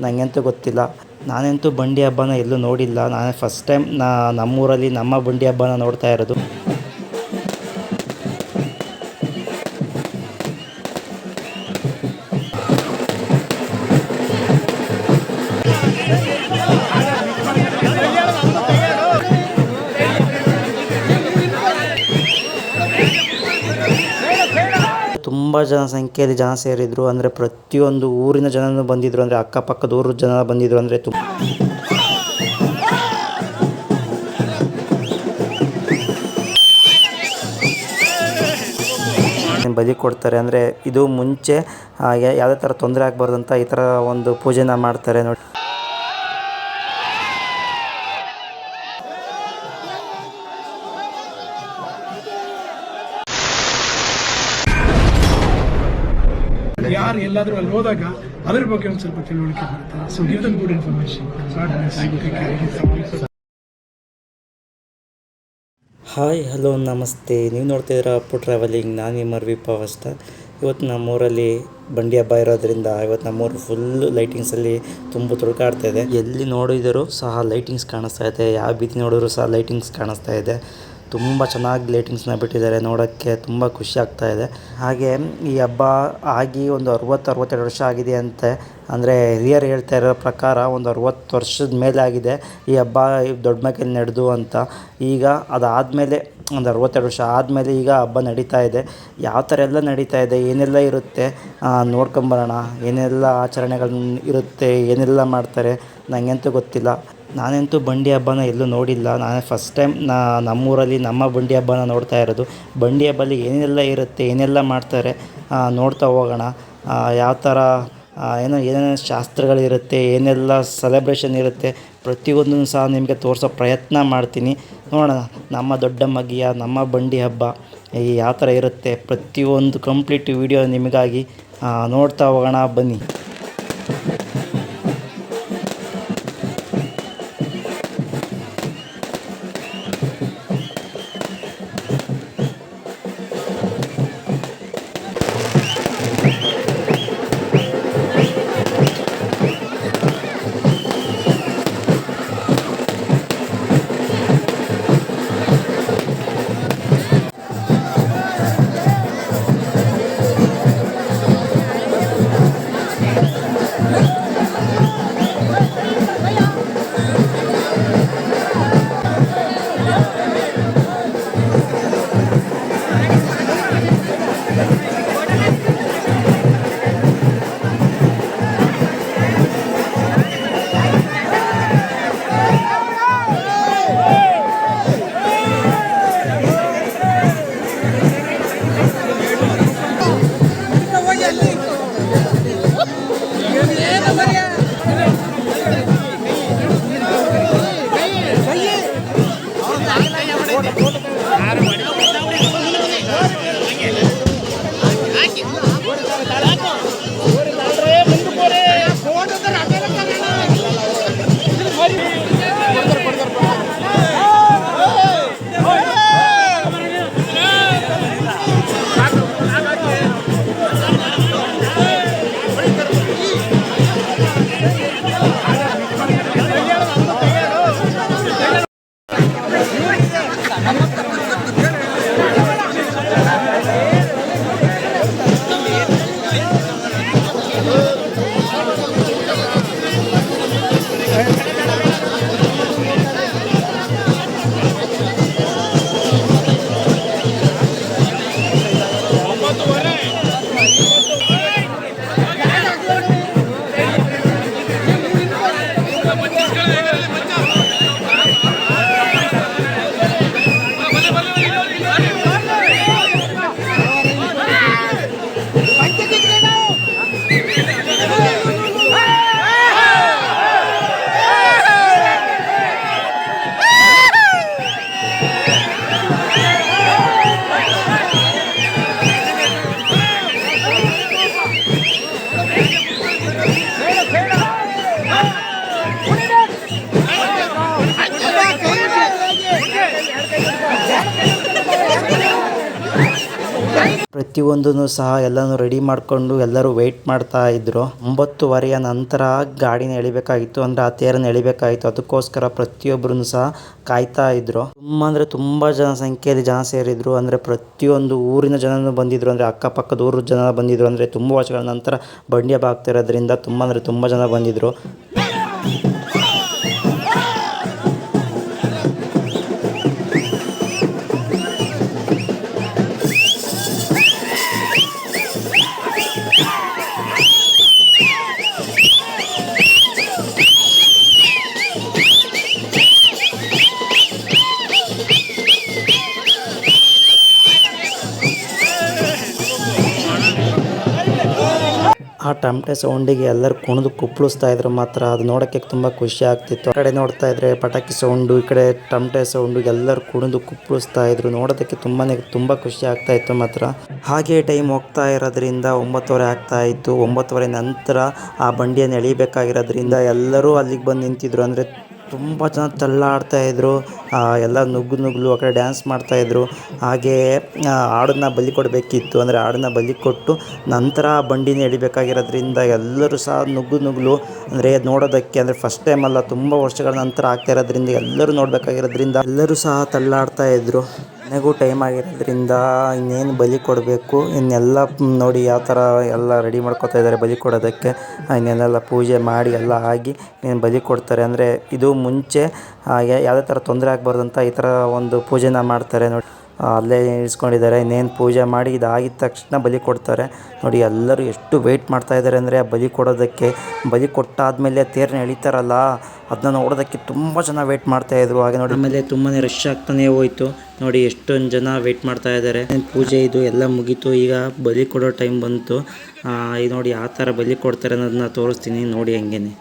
ನನಗಂತೂ ಗೊತ್ತಿಲ್ಲ. ನಾನಂತೂ ಬಂಡಿ ಹಬ್ಬನ ಎಲ್ಲೂ ನೋಡಿಲ್ಲ. ನಾನೇ ಫಸ್ಟ್ ಟೈಮ್ ನಮ್ಮೂರಲ್ಲಿ ನಮ್ಮ ಬಂಡಿ ಹಬ್ಬನ ನೋಡ್ತಾ ಇರೋದು. ತುಂಬ ಜನಸಂಖ್ಯೆಯಲ್ಲಿ ಜನ ಸೇರಿದ್ರು. ಅಂದರೆ ಪ್ರತಿಯೊಂದು ಊರಿನ ಜನನೂ ಬಂದಿದ್ರು. ಅಂದರೆ ಅಕ್ಕಪಕ್ಕದ ಊರ ಜನ ಬಂದಿದ್ರು. ಅಂದರೆ ತುಂಬ ಬಲಿ ಕೊಡ್ತಾರೆ? ಅಂದರೆ ಇದು ಮುಂಚೆ ಯಾವುದೇ ಥರ ತೊಂದರೆ ಆಗಬಾರ್ದು ಅಂತ ಈ ಥರ ಒಂದು ಪೂಜೆನ ಮಾಡ್ತಾರೆ ನೋಡಿ. ಯಾರು ಎಲ್ಲಾದ್ರೂ ಅಲ್ಲಿ ಹೋದಾಗ ಅದ್ರ ಬಗ್ಗೆ ಒಂದು ಸ್ವಲ್ಪ ತಿಳುವಳಿಕೆ ಬರುತ್ತೆ. So give them good information hi hello ನಮಸ್ತೆ ನೀವು ನೋಡ್ತಾ ಇದ್ದೀರಾ ಅಪ್ಪು ಟ್ರಾವೆಲಿಂಗ್ ನಾನು ನಿಮ್ಮ ರವಿ ಪವಸ್ತ. ಇವತ್ತು ನಮ್ಮೂರಲ್ಲಿ ಬಂಡಿ ಹಬ್ಬ ಇರೋದ್ರಿಂದ ಇವತ್ತು ನಮ್ಮೂರು ಫುಲ್ ಲೈಟಿಂಗ್ಸಲ್ಲಿ ತುಂಬ ತುಳ್ಕಾಡ್ತಾ ಇದೆ. ಎಲ್ಲಿ ನೋಡಿದರೂ ಸಹ ಲೈಟಿಂಗ್ಸ್ ಕಾಣಿಸ್ತಾ ಇದೆ. ಯಾವ ಬೀದಿ ನೋಡಿದ್ರು ಸಹ ಲೈಟಿಂಗ್ಸ್ ಕಾಣಿಸ್ತಾ ಇದೆ. ತುಂಬ ಚೆನ್ನಾಗಿ ಲೈಟಿಂಗ್ಸ್ನ ಬಿಟ್ಟಿದ್ದಾರೆ, ನೋಡೋಕ್ಕೆ ತುಂಬ ಖುಷಿ ಆಗ್ತಾ ಇದೆ. ಹಾಗೆ ಈ ಹಬ್ಬ ಆಗಿ ಒಂದು ಅರುವತ್ತು, ಅರವತ್ತೆರಡು ವರ್ಷ ಆಗಿದೆ ಅಂತೆ. ಅಂದರೆ ಹಿರಿಯರು ಹೇಳ್ತಾ ಇರೋ ಪ್ರಕಾರ ಒಂದು ಅರುವತ್ತು ವರ್ಷದ ಮೇಲೆ ಆಗಿದೆ ಈ ಹಬ್ಬ ದೊಡ್ಡ ಮಕ್ಕಳು ನಡೆದು ಅಂತ. ಈಗ ಅದಾದಮೇಲೆ ಒಂದು ಅರವತ್ತೆರಡು ವರ್ಷ ಆದಮೇಲೆ ಈಗ ಹಬ್ಬ ನಡೀತಾ ಇದೆ. ಯಾವ ಥರ ಎಲ್ಲ ನಡೀತಾ ಇದೆ, ಏನೆಲ್ಲ ಇರುತ್ತೆ ನೋಡ್ಕೊಂಬರೋಣ. ಏನೆಲ್ಲ ಆಚರಣೆಗಳು ಇರುತ್ತೆ, ಏನೆಲ್ಲ ಮಾಡ್ತಾರೆ ನನಗಂತೂ ಗೊತ್ತಿಲ್ಲ. ನಾನಂತೂ ಬಂಡಿ ಹಬ್ಬನ ಎಲ್ಲೂ ನೋಡಿಲ್ಲ. ನಾನೇ ಫಸ್ಟ್ ಟೈಮ್ ನಾ ನಮ್ಮೂರಲ್ಲಿ ನಮ್ಮ ಬಂಡಿ ಹಬ್ಬನ ನೋಡ್ತಾ ಇರೋದು. ಬಂಡಿ ಹಬ್ಬಲ್ಲಿ ಏನೆಲ್ಲ ಇರುತ್ತೆ, ಏನೆಲ್ಲ ಮಾಡ್ತಾರೆ ನೋಡ್ತಾ ಹೋಗೋಣ. ಯಾವ ಥರ ಏನು ಏನೋ ಏನೇನೋ ಶಾಸ್ತ್ರಗಳಿರುತ್ತೆ, ಏನೆಲ್ಲ ಸೆಲೆಬ್ರೇಷನ್ ಇರುತ್ತೆ, ಪ್ರತಿಯೊಂದನ್ನು ಸಹ ನಿಮಗೆ ತೋರಿಸೋ ಪ್ರಯತ್ನ ಮಾಡ್ತೀನಿ. ನೋಡೋಣ, ನಮ್ಮ ದೊಡ್ಡ ಮಗಿಯ, ನಮ್ಮ ಬಂಡಿ ಹಬ್ಬ ಯಾವ ಥರ ಇರುತ್ತೆ, ಪ್ರತಿಯೊಂದು ಕಂಪ್ಲೀಟ್ ವಿಡಿಯೋ ನಿಮಗಾಗಿ ನೋಡ್ತಾ ಹೋಗೋಣ, ಬನ್ನಿ. ಪ್ರತಿಯೊಂದನ್ನು ಸಹ ಎಲ್ಲನೂ ರೆಡಿ ಮಾಡಿಕೊಂಡು ಎಲ್ಲರೂ ವೆಯ್ಟ್ ಮಾಡ್ತಾ ಇದ್ದರು ಒಂಬತ್ತುವರೆಯ ನಂತರ ಗಾಡಿನ ಎಳಿಬೇಕಾಗಿತ್ತು, ಅಂದರೆ ಆ ತೇರನ್ನು ಎಳಿಬೇಕಾಗಿತ್ತು. ಅದಕ್ಕೋಸ್ಕರ ಪ್ರತಿಯೊಬ್ಬರೂ ಸಹ ಕಾಯ್ತಾ ಇದ್ದರು ತುಂಬ ಅಂದರೆ ತುಂಬ ಜನ ಸಂಖ್ಯೆಯಲ್ಲಿ ಜನ ಸೇರಿದ್ರು. ಅಂದರೆ ಪ್ರತಿಯೊಂದು ಊರಿನ ಜನನೂ ಬಂದಿದ್ರು. ಅಂದರೆ ಅಕ್ಕಪಕ್ಕದ ಊರು ಜನ ಬಂದಿದ್ರು. ಅಂದರೆ ತುಂಬ ವರ್ಷಗಳ ನಂತರ ಬಂಡಿ ಬಾಗ್ತಿರೋದ್ರಿಂದ ತುಂಬ ಅಂದರೆ ತುಂಬ ಜನ ಬಂದಿದ್ರು. ಟಮಟೆ ಸೌಂಡಿಗೆ ಎಲ್ಲರೂ ಕುಣಿದು ಕುಪ್ಪಳಿಸ್ತಾ ಇದ್ರು ಮಾತ್ರ. ಅದು ನೋಡೋಕ್ಕೆ ತುಂಬ ಖುಷಿ ಆಗ್ತಿತ್ತು. ಆ ಕಡೆ ನೋಡ್ತಾ ಇದ್ರೆ ಪಟಾಕಿ ಸೌಂಡು, ಈ ಕಡೆ ಟಮಟೆ ಸೌಂಡು ಎಲ್ಲರೂ ಕುಣಿದು ಕುಪ್ಪಳಿಸ್ತಾ ಇದ್ರು. ನೋಡೋದಕ್ಕೆ ತುಂಬಾನೇ, ತುಂಬ ಖುಷಿ ಆಗ್ತಾ ಇತ್ತು ಮಾತ್ರ. ಹಾಗೆ ಟೈಮ್ ಹೋಗ್ತಾ ಇರೋದ್ರಿಂದ ಒಂಬತ್ತುವರೆ ಆಗ್ತಾ ಇತ್ತು. ಒಂಬತ್ತುವರೆ ನಂತರ ಆ ಬಂಡಿಯನ್ನು ಎಳಿಬೇಕಾಗಿರೋದ್ರಿಂದ ಎಲ್ಲರೂ ಅಲ್ಲಿಗೆ ಬಂದು ನಿಂತಿದ್ರು. ಅಂದರೆ ತುಂಬ ಜನ ತಳ್ಳಾಡ್ತಾ ಇದ್ರು. ಆ, ಎಲ್ಲ ನುಗ್ಗು ನುಗ್ಗಲು ಆ ಕಡೆ ಡ್ಯಾನ್ಸ್ ಮಾಡ್ತಾಯಿದ್ರು ಹಾಗೇ ಹಾಗೆ ಆಡನ್ನ ಬಲಿ ಕೊಡಬೇಕಿತ್ತು. ಅಂದರೆ ಹಾಡನ್ನ ಬಲಿ ಕೊಟ್ಟು ನಂತರ ಆ ಬಂಡಿನ ಎಳಿಬೇಕಾಗಿರೋದ್ರಿಂದ ಎಲ್ಲರೂ ಸಹ ನುಗ್ಗು ನುಗ್ಗಲು ಅಂದರೆ ನೋಡೋದಕ್ಕೆ ಅಂದರೆ ಫಸ್ಟ್ ಟೈಮ್ ಅಲ್ಲ ತುಂಬ ವರ್ಷಗಳ ನಂತರ ಆಗ್ತಾ ಇರೋದ್ರಿಂದ ಎಲ್ಲರೂ ನೋಡಬೇಕಾಗಿರೋದ್ರಿಂದ ಎಲ್ಲರೂ ಸಹ ತಳ್ಳಾಡ್ತಾ ನನಗೂ ಟೈಮ್ ಆಗಿರೋದ್ರಿಂದ ಇನ್ನೇನು ಬಲಿ ಕೊಡಬೇಕು? ಇನ್ನೆಲ್ಲ ನೋಡಿ ಯಾವ ಥರ ಎಲ್ಲ ರೆಡಿ ಮಾಡ್ಕೊತಾ ಇದ್ದಾರೆ ಬಲಿ ಕೊಡೋದಕ್ಕೆ. ಇನ್ನೆಲ್ಲ ಪೂಜೆ ಮಾಡಿ ಎಲ್ಲ ಆಗಿ ಇನ್ನೇನು ಬಲಿ ಕೊಡ್ತಾರೆ. ಅಂದರೆ ಇದು ಮುಂಚೆ ಯಾವುದೇ ಥರ ತೊಂದರೆ ಆಗಬಾರ್ದು ಅಂತ ಈ ಥರ ಒಂದು ಪೂಜೆನ ಮಾಡ್ತಾರೆ ನೋಡಿ. ಅಲ್ಲೇ ಇರಿಸ್ಕೊಂಡಿದ್ದಾರೆ. ಇನ್ನೇನು ಪೂಜೆ ಮಾಡಿ ಇದಾಗಿದ ತಕ್ಷಣ ಬಲಿ ಕೊಡ್ತಾರೆ. ನೋಡಿ, ಎಲ್ಲರೂ ಎಷ್ಟು ವೆಯ್ಟ್ ಮಾಡ್ತಾ ಇದ್ದಾರೆ ಅಂದರೆ ಆ ಬಲಿ ಕೊಡೋದಕ್ಕೆ. ಬಲಿ ಕೊಟ್ಟಾದ್ಮೇಲೆ ತೇರನ್ನ ಎಳಿತಾರಲ್ಲ ಅದನ್ನ ನೋಡೋದಕ್ಕೆ ತುಂಬ ಜನ ವೆಯ್ಟ್ ಮಾಡ್ತಾ ಇದ್ರು. ಹಾಗೆ ನೋಡಿ. ಆಮೇಲೆ ತುಂಬಾ ರಶ್ ಆಗ್ತಾನೆ ಹೋಯ್ತು. ನೋಡಿ, ಎಷ್ಟೊಂದು ಜನ ವೆಯ್ಟ್ ಮಾಡ್ತಾ ಇದ್ದಾರೆ. ಪೂಜೆ ಇದು ಎಲ್ಲ ಮುಗೀತು. ಈಗ ಬಲಿ ಕೊಡೋ ಟೈಮ್ ಬಂತು. ಇದು ನೋಡಿ, ಯಾವ ಥರ ಬಲಿ ಕೊಡ್ತಾರೆ ಅನ್ನೋದನ್ನ ತೋರಿಸ್ತೀನಿ. ನೋಡಿ, ಹಂಗೇನೆ.